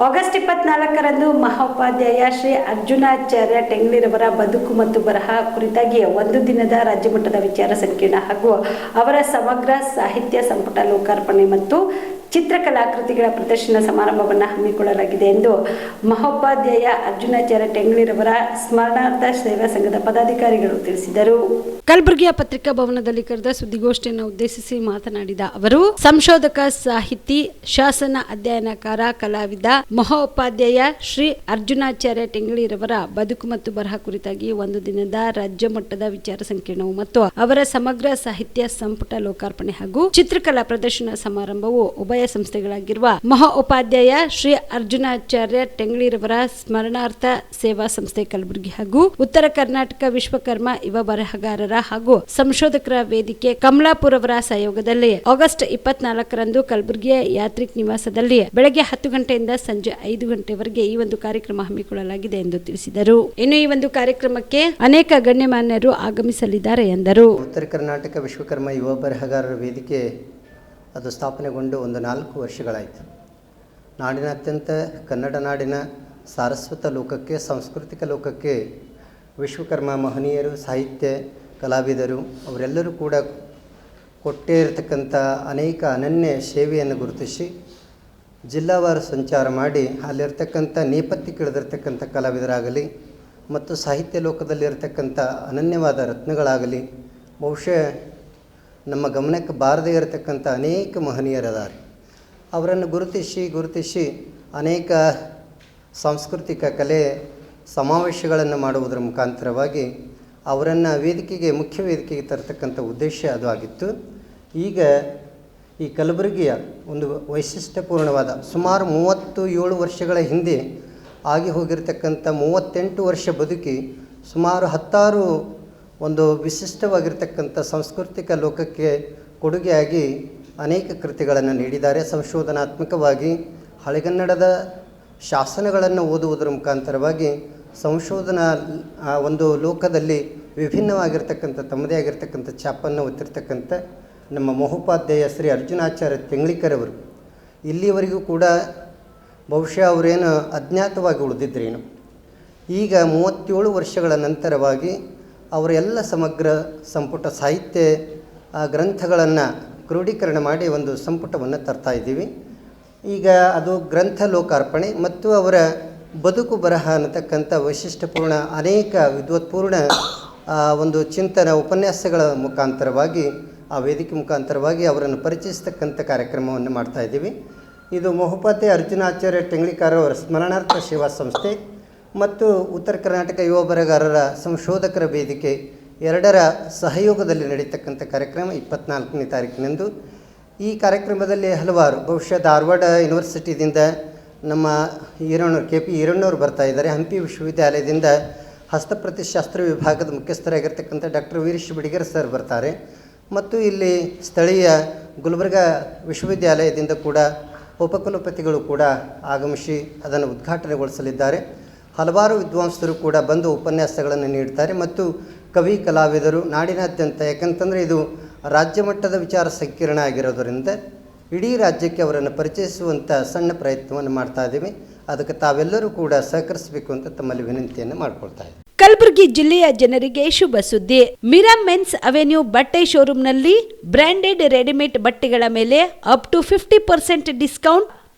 August ಇಪ್ಪತ್ನಾಲ್ಕರಂದು ಮಹೋಪಾಧ್ಯಾಯ ಶ್ರೀ ಅರ್ಜುನಾಚಾರ್ಯ ಟೆಂಗ್ಲಿರವರ ಬದುಕು ಮತ್ತು ಬರಹ ಕುರಿತಾಗಿ ಒಂದು ದಿನದ ರಾಜ್ಯಮಟ್ಟದ ವಿಚಾರ ಸಂಕಿರಣ ಹಾಗೂ ಅವರ ಸಮಗ್ರ ಸಾಹಿತ್ಯ ಸಂಪುಟ ಲೋಕಾರ್ಪಣೆ ಮತ್ತು ಚಿತ್ರಕಲಾಕೃತಿಗಳ ಪ್ರದರ್ಶನ ಸಮಾರಂಭವನ್ನು ಹಮ್ಮಿಕೊಳ್ಳಲಾಗಿದೆ ಎಂದು ಮಹೋಪಾಧ್ಯಾಯ ಅರ್ಜುನಾಚಾರ್ಯ ಟೆಂಗ್ಳಿರವರ ಸ್ಮರಣಾರ್ಥ ಸೇವಾ ಸಂಘದ ಪದಾಧಿಕಾರಿಗಳು ತಿಳಿಸಿದರು. ಕಲಬುರಗಿಯ ಪತ್ರಿಕಾ ಭವನದಲ್ಲಿ ಕರೆದ ಸುದ್ದಿಗೋಷ್ಠಿಯನ್ನು ಉದ್ದೇಶಿಸಿ ಮಾತನಾಡಿದ ಅವರು, ಸಂಶೋಧಕ, ಸಾಹಿತಿ, ಶಾಸನ ಅಧ್ಯಯನಕಾರ ಕಲಾವಿದ ಮಹೋಪಾಧ್ಯಾಯ ಶ್ರೀ ಅರ್ಜುನಾಚಾರ್ಯ ಟೆಂಗಳಿರವರ ಬದುಕು ಮತ್ತು ಬರಹ ಕುರಿತಾಗಿ ಒಂದು ದಿನದ ರಾಜ್ಯ ಮಟ್ಟದ ವಿಚಾರ ಸಂಕಿರಣವು ಮತ್ತು ಅವರ ಸಮಗ್ರ ಸಾಹಿತ್ಯ ಸಂಪುಟ ಲೋಕಾರ್ಪಣೆ ಹಾಗೂ ಚಿತ್ರಕಲಾ ಪ್ರದರ್ಶನ ಸಮಾರಂಭವು ಉಭಯ ಸಂಸ್ಥೆಗಳಾಗಿರುವ ಮಹಾ ಉಪಾಧ್ಯಾಯ ಶ್ರೀ ಅರ್ಜುನಾಚಾರ್ಯ ಟೆಂಗಳಿರವರ ಸ್ಮರಣಾರ್ಥ ಸೇವಾ ಸಂಸ್ಥೆ ಕಲಬುರಗಿ ಹಾಗೂ ಉತ್ತರ ಕರ್ನಾಟಕ ವಿಶ್ವಕರ್ಮ ಯುವ ಬರಹಗಾರರ ಹಾಗೂ ಸಂಶೋಧಕರ ವೇದಿಕೆ ಕಮಲಾಪುರ ಅವರ ಸಹಯೋಗದಲ್ಲಿ ಆಗಸ್ಟ್ ಇಪ್ಪತ್ನಾಲ್ಕರಂದು ಕಲಬುರಗಿಯ ಯಾತ್ರಿಕ್ ನಿವಾಸದಲ್ಲಿ ಬೆಳಗ್ಗೆ ಹತ್ತು ಗಂಟೆಯಿಂದ ಸಂಜೆ ಐದು ಗಂಟೆವರೆಗೆ ಈ ಒಂದು ಕಾರ್ಯಕ್ರಮ ಹಮ್ಮಿಕೊಳ್ಳಲಾಗಿದೆ ಎಂದು ತಿಳಿಸಿದರು. ಇನ್ನು ಈ ಒಂದು ಕಾರ್ಯಕ್ರಮಕ್ಕೆ ಅನೇಕ ಗಣ್ಯಮಾನ್ಯರು ಆಗಮಿಸಲಿದ್ದಾರೆ ಎಂದರು. ಉತ್ತರ ಕರ್ನಾಟಕ ವಿಶ್ವಕರ್ಮ ಯುವ ಬರಹಗಾರರ ವೇದಿಕೆ ಅದು ಸ್ಥಾಪನೆಗೊಂಡು ಒಂದು ನಾಲ್ಕು ವರ್ಷಗಳಾಯಿತು. ನಾಡಿನಾದ್ಯಂತ ಕನ್ನಡ ನಾಡಿನ ಸಾರಸ್ವತ ಲೋಕಕ್ಕೆ, ಸಾಂಸ್ಕೃತಿಕ ಲೋಕಕ್ಕೆ ವಿಶ್ವಕರ್ಮ ಮಹನೀಯರು, ಸಾಹಿತ್ಯ ಕಲಾವಿದರು ಅವರೆಲ್ಲರೂ ಕೂಡ ಕೊಟ್ಟೇ ಇರತಕ್ಕಂಥ ಅನೇಕ ಅನನ್ಯ ಸೇವೆಯನ್ನು ಗುರುತಿಸಿ ಜಿಲ್ಲಾವಾರು ಸಂಚಾರ ಮಾಡಿ ಅಲ್ಲಿರ್ತಕ್ಕಂಥ ನೇಪಥ್ಯ ಕಿಳಿದಿರ್ತಕ್ಕಂಥ ಕಲಾವಿದರಾಗಲಿ ಮತ್ತು ಸಾಹಿತ್ಯ ಲೋಕದಲ್ಲಿರತಕ್ಕಂಥ ಅನನ್ಯವಾದ ರತ್ನಗಳಾಗಲಿ ಬಹುಶಃ ನಮ್ಮ ಗಮನಕ್ಕೆ ಬಾರದೇ ಇರತಕ್ಕಂಥ ಅನೇಕ ಮಹನೀಯರದಾರೆ ಅವರನ್ನು ಗುರುತಿಸಿ ಗುರುತಿಸಿ ಅನೇಕ ಸಾಂಸ್ಕೃತಿಕ ಕಲೆ ಸಮಾವೇಶಗಳನ್ನು ಮಾಡುವುದರ ಮುಖಾಂತರವಾಗಿ ಅವರನ್ನು ವೇದಿಕೆಗೆ, ಮುಖ್ಯ ವೇದಿಕೆಗೆ ತರತಕ್ಕಂಥ ಉದ್ದೇಶ ಅದು ಆಗಿತ್ತು. ಈಗ ಈ ಕಲಬುರಗಿಯ ಒಂದು ವೈಶಿಷ್ಟ್ಯಪೂರ್ಣವಾದ ಸುಮಾರು ಮೂವತ್ತು ಏಳು ವರ್ಷಗಳ ಹಿಂದೆ ಆಗಿ ಹೋಗಿರತಕ್ಕಂಥ ಮೂವತ್ತೆಂಟು ವರ್ಷ ಬದುಕಿ ಸುಮಾರು ಹತ್ತಾರು ಒಂದು ವಿಶಿಷ್ಟವಾಗಿರ್ತಕ್ಕಂಥ ಸಾಂಸ್ಕೃತಿಕ ಲೋಕಕ್ಕೆ ಕೊಡುಗೆಯಾಗಿ ಅನೇಕ ಕೃತಿಗಳನ್ನು ನೀಡಿದ್ದಾರೆ. ಸಂಶೋಧನಾತ್ಮಕವಾಗಿ ಹಳೆಗನ್ನಡದ ಶಾಸನಗಳನ್ನು ಓದುವುದರ ಮುಖಾಂತರವಾಗಿ ಸಂಶೋಧನಾ ಒಂದು ಲೋಕದಲ್ಲಿ ವಿಭಿನ್ನವಾಗಿರ್ತಕ್ಕಂಥ, ತಮ್ಮದೇ ಆಗಿರ್ತಕ್ಕಂಥ ಛಾಪನ್ನು ಹೊತ್ತಿರ್ತಕ್ಕಂಥ ನಮ್ಮ ಮಹೋಪಾಧ್ಯಾಯ ಶ್ರೀ ಅರ್ಜುನಾಚಾರ್ಯ ತೆಂಗ್ಳಿಕರವರು ಇಲ್ಲಿವರೆಗೂ ಕೂಡ ಬಹುಶಃ ಅವರೇನು ಅಜ್ಞಾತವಾಗಿ ಉಳಿದಿದ್ದರೇನು ಈಗ ಮೂವತ್ತೇಳು ವರ್ಷಗಳ ನಂತರವಾಗಿ ಅವರ ಎಲ್ಲ ಸಮಗ್ರ ಸಂಪುಟ ಸಾಹಿತ್ಯ ಗ್ರಂಥಗಳನ್ನು ಕ್ರೋಢೀಕರಣ ಮಾಡಿ ಒಂದು ಸಂಪುಟವನ್ನು ತರ್ತಾ ಇದ್ದೀವಿ. ಈಗ ಅದು ಗ್ರಂಥ ಲೋಕಾರ್ಪಣೆ ಮತ್ತು ಅವರ ಬದುಕು ಬರಹ ಅನ್ನತಕ್ಕಂಥ ವೈಶಿಷ್ಟ್ಯಪೂರ್ಣ ಅನೇಕ ವಿದ್ವತ್ಪೂರ್ಣ ಒಂದು ಚಿಂತನ ಉಪನ್ಯಾಸಗಳ ಮುಖಾಂತರವಾಗಿ, ಆ ವೇದಿಕೆ ಮುಖಾಂತರವಾಗಿ ಅವರನ್ನು ಪರಿಚಯಿಸ್ತಕ್ಕಂಥ ಕಾರ್ಯಕ್ರಮವನ್ನು ಮಾಡ್ತಾ ಇದ್ದೀವಿ. ಇದು ಮಹೋಪಾತಿ ಅರ್ಜುನಾಚಾರ್ಯ ಟೆಂಗ್ಳಿಕಾರ ಅವರ ಸ್ಮರಣಾರ್ಥ ಸೇವಾ ಸಂಸ್ಥೆ. ಮತ್ತು ಉತ್ತರ ಕರ್ನಾಟಕ ಯುವ ಬರಹಗಾರರ ಸಂಶೋಧಕರ ವೇದಿಕೆ ಎರಡರ ಸಹಯೋಗದಲ್ಲಿ ನಡೀತಕ್ಕಂಥ ಕಾರ್ಯಕ್ರಮ ಇಪ್ಪತ್ನಾಲ್ಕನೇ ತಾರೀಕಿನಂದು ಈ ಕಾರ್ಯಕ್ರಮದಲ್ಲಿ ಹಲವಾರು, ಬಹುಶಃ ಧಾರವಾಡ ಯೂನಿವರ್ಸಿಟಿದಿಂದ ನಮ್ಮ ಈರಣ್ಣವ್ರು ಕೆ ಪಿ ಈರಣ್ಣವ್ರು ಬರ್ತಾ ಇದ್ದಾರೆ. ಹಂಪಿ ವಿಶ್ವವಿದ್ಯಾಲಯದಿಂದ ಹಸ್ತಪ್ರತಿಶಾಸ್ತ್ರ ವಿಭಾಗದ ಮುಖ್ಯಸ್ಥರಾಗಿರ್ತಕ್ಕಂಥ ಡಾಕ್ಟರ್ ವೀರೇಶ್ ಬಿಡಿಗರ್ ಸರ್ ಬರ್ತಾರೆ. ಮತ್ತು ಇಲ್ಲಿ ಸ್ಥಳೀಯ ಗುಲ್ಬರ್ಗ ವಿಶ್ವವಿದ್ಯಾಲಯದಿಂದ ಕೂಡ ಉಪಕುಲಪತಿಗಳು ಕೂಡ ಆಗಮಿಸಿ ಅದನ್ನು ಉದ್ಘಾಟನೆಗೊಳಿಸಲಿದ್ದಾರೆ. ಹಲವಾರು ವಿದ್ವಾಂಸರು ಕೂಡ ಬಂದು ಉಪನ್ಯಾಸಗಳನ್ನು ನೀಡ್ತಾರೆ ಮತ್ತು ಕವಿ, ಕಲಾವಿದರು, ನಾಡಿನಾದ್ಯಂತ, ಯಾಕಂತಂದರೆ ಇದು ರಾಜ್ಯ ಮಟ್ಟದ ವಿಚಾರ ಸಂಕೀರ್ಣ ಆಗಿರೋದರಿಂದ ಇಡೀ ರಾಜ್ಯಕ್ಕೆ ಅವರನ್ನು ಪರಿಚಯಿಸುವಂಥ ಸಣ್ಣ ಪ್ರಯತ್ನವನ್ನು ಮಾಡ್ತಾ ಇದ್ದೀವಿ. ಅದಕ್ಕೆ ತಾವೆಲ್ಲರೂ ಕೂಡ ಸಹಕರಿಸಬೇಕು ಅಂತ ತಮ್ಮಲ್ಲಿ ವಿನಂತಿಯನ್ನು ಮಾಡ್ಕೊಳ್ತಾ ಇದ್ದೀವಿ ಕಲಬುರಗಿ ಜಿಲ್ಲೆಯ ಜನರಿಗೆ ಶುಭ ಸುದ್ದಿ. ಮಿರಾ ಮೆನ್ಸ್ ಅವೆನ್ಯೂ ಬಟ್ಟೆ ಶೋರೂಮ್ನಲ್ಲಿ ಬ್ರಾಂಡೆಡ್ ರೆಡಿಮೇಡ್ ಬಟ್ಟೆಗಳ ಮೇಲೆ up to fifty percent discount